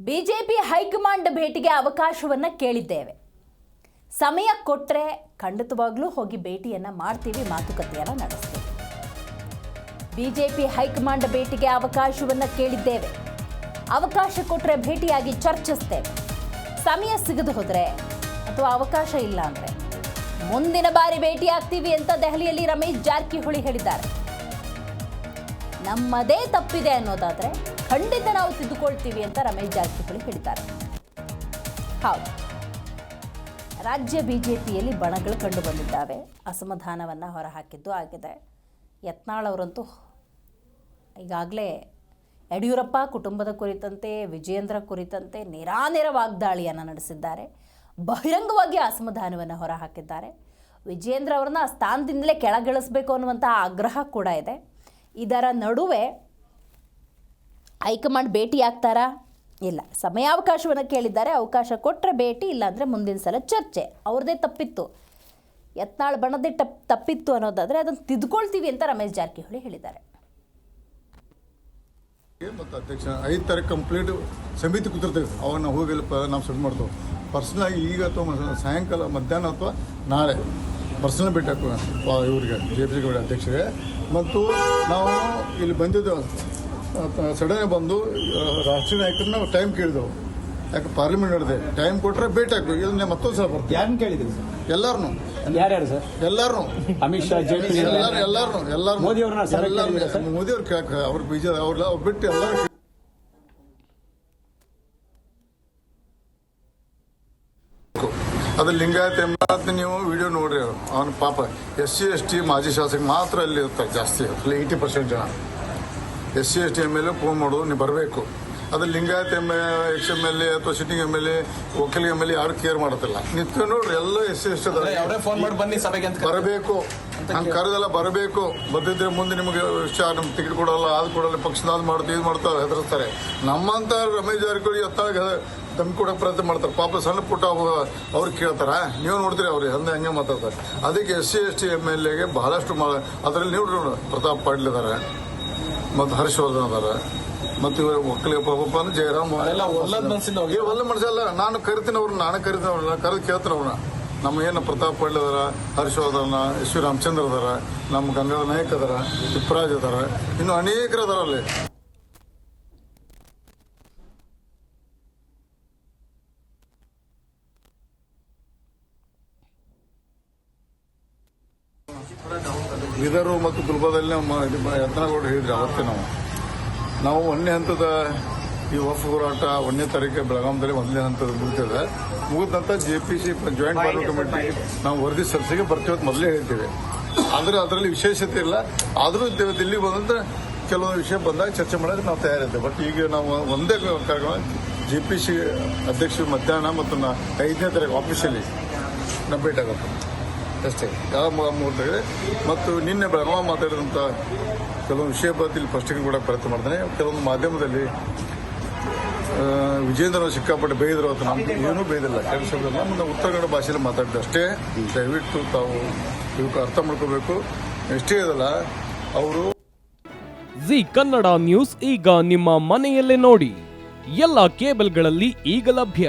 BJP high command ಭೇಟಿಗೆ ಅವಕಾಶವನ್ನ ಕೇಳಿದ್ದೇವೆ. ಸಮಯ ಕೊಟ್ಟರೆ ಖಂಡಿತವಾಗ್ಲೂ ಹೋಗಿ ಭೇಟಿಯನ್ನ ಮಾಡ್ತೀವಿ, ಮಾತುಕತೆಯನ್ನ ನಡೆಸ್ತೀವಿ. ಬಿಜೆಪಿ ಹೈಕಮಾಂಡ್ ಭೇಟಿಗೆ ಅವಕಾಶವನ್ನ ಕೇಳಿದ್ದೇವೆ. ಅವಕಾಶ ಕೊಟ್ಟರೆ ಭೇಟಿಯಾಗಿ ಚರ್ಚಿಸ್ತೇವೆ. ಸಮಯ ಸಿಗದು ಹೋದ್ರೆ ಅಥವಾ ಅವಕಾಶ ಇಲ್ಲ ಅಂದ್ರೆ ಮುಂದಿನ ಬಾರಿ ಭೇಟಿಯಾಗ್ತೀವಿ ಅಂತ ದೆಹಲಿಯಲ್ಲಿ ರಮೇಶ್ ಜಾರಕಿಹೊಳಿ ಹೇಳಿದ್ದಾರೆ. ನಮ್ಮದೇ ತಪ್ಪಿದೆ ಅನ್ನೋದಾದ್ರೆ ಖಂಡಿತ ನಾವು ತಿದ್ದುಕೊಳ್ತೀವಿ ಅಂತ ರಮೇಶ್ ಜಾರಕಿಹೊಳಿ ಹೇಳಿದ್ದಾರೆ. ಹೌದು. ರಾಜ್ಯ ಬಿಜೆಪಿಯಲ್ಲಿ ಬಣಗಳು ಕಂಡು ಬಂದಿದ್ದಾವೆ. ಅಸಮಾಧಾನವನ್ನು ಹೊರಹಾಕಿದ್ದು ಆಗಿದೆ. ಯತ್ನಾಳ್ ಅವರಂತೂ ಈಗಾಗಲೇ ಯಡಿಯೂರಪ್ಪ ಕುಟುಂಬದ ಕುರಿತಂತೆ, ವಿಜಯೇಂದ್ರ ಕುರಿತಂತೆ ನಿರಾನೇರ ವಾಗ್ದಾಳಿಯನ್ನು ನಡೆಸಿದ್ದಾರೆ. ಬಹಿರಂಗವಾಗಿ ಅಸಮಾಧಾನವನ್ನು ಹೊರಹಾಕಿದ್ದಾರೆ. ವಿಜಯೇಂದ್ರ ಅವರನ್ನ ಆ ಸ್ಥಾನದಿಂದಲೇ ಕೆಳಗಿಳಿಸಬೇಕು ಅನ್ನುವಂಥ ಆಗ್ರಹ ಕೂಡ ಇದೆ. ಇದರ ನಡುವೆ ಹೈಕಮಾಂಡ್ ಭೇಟಿ ಆಗ್ತಾರಾ? ಇಲ್ಲ. ಸಮಯಾವಕಾಶವನ್ನು ಕೇಳಿದ್ದಾರೆ. ಅವಕಾಶ ಕೊಟ್ಟರೆ ಭೇಟಿ, ಇಲ್ಲಾಂದರೆ ಮುಂದಿನ ಸಲ ಚರ್ಚೆ. ಅವ್ರದ್ದೇ ತಪ್ಪಿತ್ತು. ಯತ್ನಾಳ್ ಬಣದೇ ಟಪ್, ತಪ್ಪಿತ್ತು ಅನ್ನೋದಾದರೆ ಅದನ್ನು ತಿದ್ಕೊಳ್ತೀವಿ ಅಂತ ರಮೇಶ್ ಜಾರಕಿಹೊಳಿ ಹೇಳಿದ್ದಾರೆ. ಮತ್ತು ಅಧ್ಯಕ್ಷ? ಐದು ತಾರೀಕು ಕಂಪ್ಲೀಟ್ ಸಮಿತಿ ಕೂತಿರ್ತೇವೆ ಅವಾಗ ನಾವು ನಾವು ಸಬ್ಮಿಟ್ ಮಾಡ್ತೇವೆ ಪರ್ಸ್ನಲಾಗಿ ಈಗ ಅಥವಾ ಸಾಯಂಕಾಲ, ಮಧ್ಯಾಹ್ನ ಅಥವಾ ನಾಳೆ ಪರ್ಸನಲ್ ಭೇಟಿ ಹಾಕುವ ಇವರಿಗೆ ಜೆ ಪಿ ಸಿ ಅಧ್ಯಕ್ಷರಿಗೆ. ಮತ್ತು ನಾವು ಇಲ್ಲಿ ಬಂದಿದ್ದೆವು ಸಡನ್ ಬಂದು ರಾಷ್ಟ್ರೀಯ ನಾಯಕರನ್ನ ಟೈಮ್ ಕೇಳಿದೆವು. ಯಾಕೆ ಪಾರ್ಲಿಮೆಂಟ್ ನಡೆದೆ. ಟೈಮ್ ಕೊಟ್ಟರೆ ಭೇಟಿ ಆಗ್ಬೇಕು ಇದನ್ನ ಮತ್ತೊಂದು ಸಲ ಬರ್ತೀವಿ ಯಾರನ್ನ ಕೇಳಿದ್ರಿ ಸರ್? ಎಲ್ಲಾರನು. ಯಾರ್ಯಾರು ಸರ್? ಎಲ್ಲಾರನು. ಅಮಿತ್ ಶಾ ಜೆ ಪಿ ಎಲ್ಲಾರು ಎಲ್ಲಾರು ಎಲ್ಲಾರು ಮೋದಿ ಅವ್ರನ್ನ? ಮೋದಿ ಅವ್ರು ಕೇಳಕ್ಕೆ ಅವ್ರ ಬಿಜೆ ಅವ್ರ ಅವ್ರು ಬಿಟ್ಟು ಎಲ್ಲರೂ ಅದು ಲಿಂಗಾಯತ ಎಂಬ ನೀವು ವಿಡಿಯೋ ನೋಡ್ರಿ ಅವನ ಪಾಪ ಎಸ್ ಸಿ ಎಸ್ ಟಿ ಮಾಜಿ ಶಾಸಕ ಮಾತ್ರ ಅಲ್ಲಿ ಇರ್ತಾರೆ ಜಾಸ್ತಿ. ಏಯ್ಟಿ ಪರ್ಸೆಂಟ್ ಜನ. S C S T M L A phone ಮಾಡೋದು ನೀವು ಬರಬೇಕು. ಅದು Lingayat M ex M L A ಅಥವಾ ಸಿಟ್ಟಿಂಗ್ ಎಂ ಎಲ್ ಎ ವಕೀಲ ಎಂ ಎಲ್ ಎ ಯಾರು ಕೇರ್ ಮಾಡುತ್ತಿಲ್ಲ. ನಿಂತು ನೋಡ್ರಿ ಎಲ್ಲ S C S T phone ಮಾಡಿ ಬನ್ನಿ ಸಭೆಗೆ ಅಂತ ಬರಬೇಕು. ಹಂಗೆ ಕರೆದಲ್ಲ ಬರಬೇಕು. ಬಂದಿದ್ರೆ ಮುಂದೆ ನಿಮಗೆ ವಿಷಯ ನಮ್ಗೆ ಟಿಕೆಟ್ ಕೊಡಲ್ಲ ಅದು ಕೊಡಲ್ಲ ಪಕ್ಷದ ಅದು ಮಾಡ್ತೀವಿ ಇದು ಮಾಡ್ತಾರೆ ಹೆದರ್ತಾರೆ ನಮ್ಮಂತ ರಮೇಶ್ ಜಾರಕಿಹೊಳಿ ಎತ್ತಾಗ ತಮ್ಮ ಕೊಡೋಕೆ ಪ್ರಯತ್ನ ಮಾಡ್ತಾರೆ. ಪಾಪ ಸಣ್ಣ ಪುಟ್ಟ ಅವ- ಅವ್ರು ಕೇಳ್ತಾರ ನೀವು ನೋಡ್ತೀರಿ ಅವ್ರಿಗೆ ಹಂಗೆ ಹಂಗೆ ಮಾತಾಡ್ತಾರೆ. ಅದಕ್ಕೆ S C S T M L ಎಗೆ ಬಹಳಷ್ಟು ಮಾ ಅದರಲ್ಲಿ ನೀವು ಪ್ರತಾಪ್ ಪಾಟೀಲ್ ಇದ್ದಾರೆ ಮತ್ತು ಹರ್ಷವರ್ಧನ್ ಅದಾರ ಮತ್ತು ಇವರು ಒಕ್ಕಲಿಗ ಪ್ರಭುಪ್ಪ ಜಯರಾಮ್ ಒಳ್ಳೆ ಒಲ್ಲದ ಒಲ್ಲ ಮನುಷ್ಯಲ್ಲ ನಾನು ಕರಿತೀನಿ ಅವ್ರನ್ನ ನಾನು ಕರಿತೀನಿ ಅವ್ರನ್ನ ಕರೆದು ಕೇಳ್ತೀನಿ ಅವ್ರನ್ನ ನಮ್ಮ ಏನು ಪ್ರತಾಪ್ ಪಳ್ಳಿ ಅದಾರ ಹರ್ಷವರ್ಧನ ಎಸ್ ವಿ ರಾಮಚಂದ್ರ ಅದಾರ ನಮ್ಮ ಗಂಗಾಧರ ನಾಯಕ್ ಅದಾರ ತಿಪ್ಪರಾಜ್ ಅದಾರ ಇನ್ನು ಅನೇಕರು ಅದಾರ ಅಲ್ಲಿ ಬೀದರು ಮತ್ತು ಕುಲ್ಬದಲ್ಲಿ ನಾವು ಯತ್ನಗಳು ಹೇಳಿದ್ರಿ ಅವತ್ತೇ ನಾವು. ನಾವು ಒಂದನೇ ಹಂತದ ಈ ವಫ್ ಹೋರಾಟ ಒಂದನೇ ತಾರೀಕು ಬೆಳಗಾವಿದಲ್ಲಿ ಒಂದನೇ ಹಂತದ ಮುಗಿತದೆ. ಮುಗಿದ ನಂತರ J P C joint border committee ನಾವು ವರದಿ ಸಲ್ಲಿಸಿಗೆ ಬರ್ತೀವಿ ಅಂತ ಮೊದಲೇ ಹೇಳ್ತೀವಿ. ಆದರೆ ಅದರಲ್ಲಿ ವಿಶೇಷತೆ ಇಲ್ಲ. ಆದರೂ ದಿಲ್ಲಿ ಬಂದಂತ ಕೆಲವೊಂದು ವಿಷಯ ಬಂದಾಗ ಚರ್ಚೆ ಮಾಡೋದಕ್ಕೆ ನಾವು ತಯಾರಿದ್ದೇವೆ. ಬಟ್ ಈಗ ನಾವು ಒಂದೇ ಕಾರ್ಯಕ್ರಮ ಜೆ ಪಿ ಸಿ ಅಧ್ಯಕ್ಷರು ಮಧ್ಯಾಹ್ನ ಮತ್ತು ನಾ ಐದನೇ ತಾರೀಕು ಆಫೀಸಲ್ಲಿ ನಾವು ಭೇಟಿ ಆಗುತ್ತೆ. ಅಷ್ಟೇ. ಯಾವ ಮತ್ತು ನಿನ್ನೆ ಬೆಳಗಾವ ಮಾತಾಡಿದಂಥ ಕೆಲವೊಂದು ವಿಷಯ ಬಗ್ಗೆ ಇಲ್ಲಿ ಕೂಡ ಪ್ರಯತ್ನ ಮಾಡ್ತಾನೆ. ಕೆಲವೊಂದು ಮಾಧ್ಯಮದಲ್ಲಿ ವಿಜೇಂದ್ರ ಸಿಕ್ಕಾಪಟ್ಟೆ ಬೈದರು ಅಂತ ನಮ್ಗೆ ಏನೂ ಬೈದಿಲ್ಲ ಕೆಲಸ ನಮ್ಮ ಉತ್ತರ ಕನ್ನಡ ಭಾಷೆಯಲ್ಲಿ ಮಾತಾಡಿದೆ ಅಷ್ಟೇ. ದಯವಿಟ್ಟು ತಾವು ಇವಕ್ಕೆ ಅರ್ಥ ಮಾಡ್ಕೋಬೇಕು. ಎಷ್ಟೇ ಇದಲ್ಲ, ಅವರು ಜಿ ಕನ್ನಡ ನ್ಯೂಸ್ ಈಗ ನಿಮ್ಮ ಮನೆಯಲ್ಲೇ ನೋಡಿ. ಎಲ್ಲ ಕೇಬಲ್ಗಳಲ್ಲಿ ಈಗ ಲಭ್ಯ.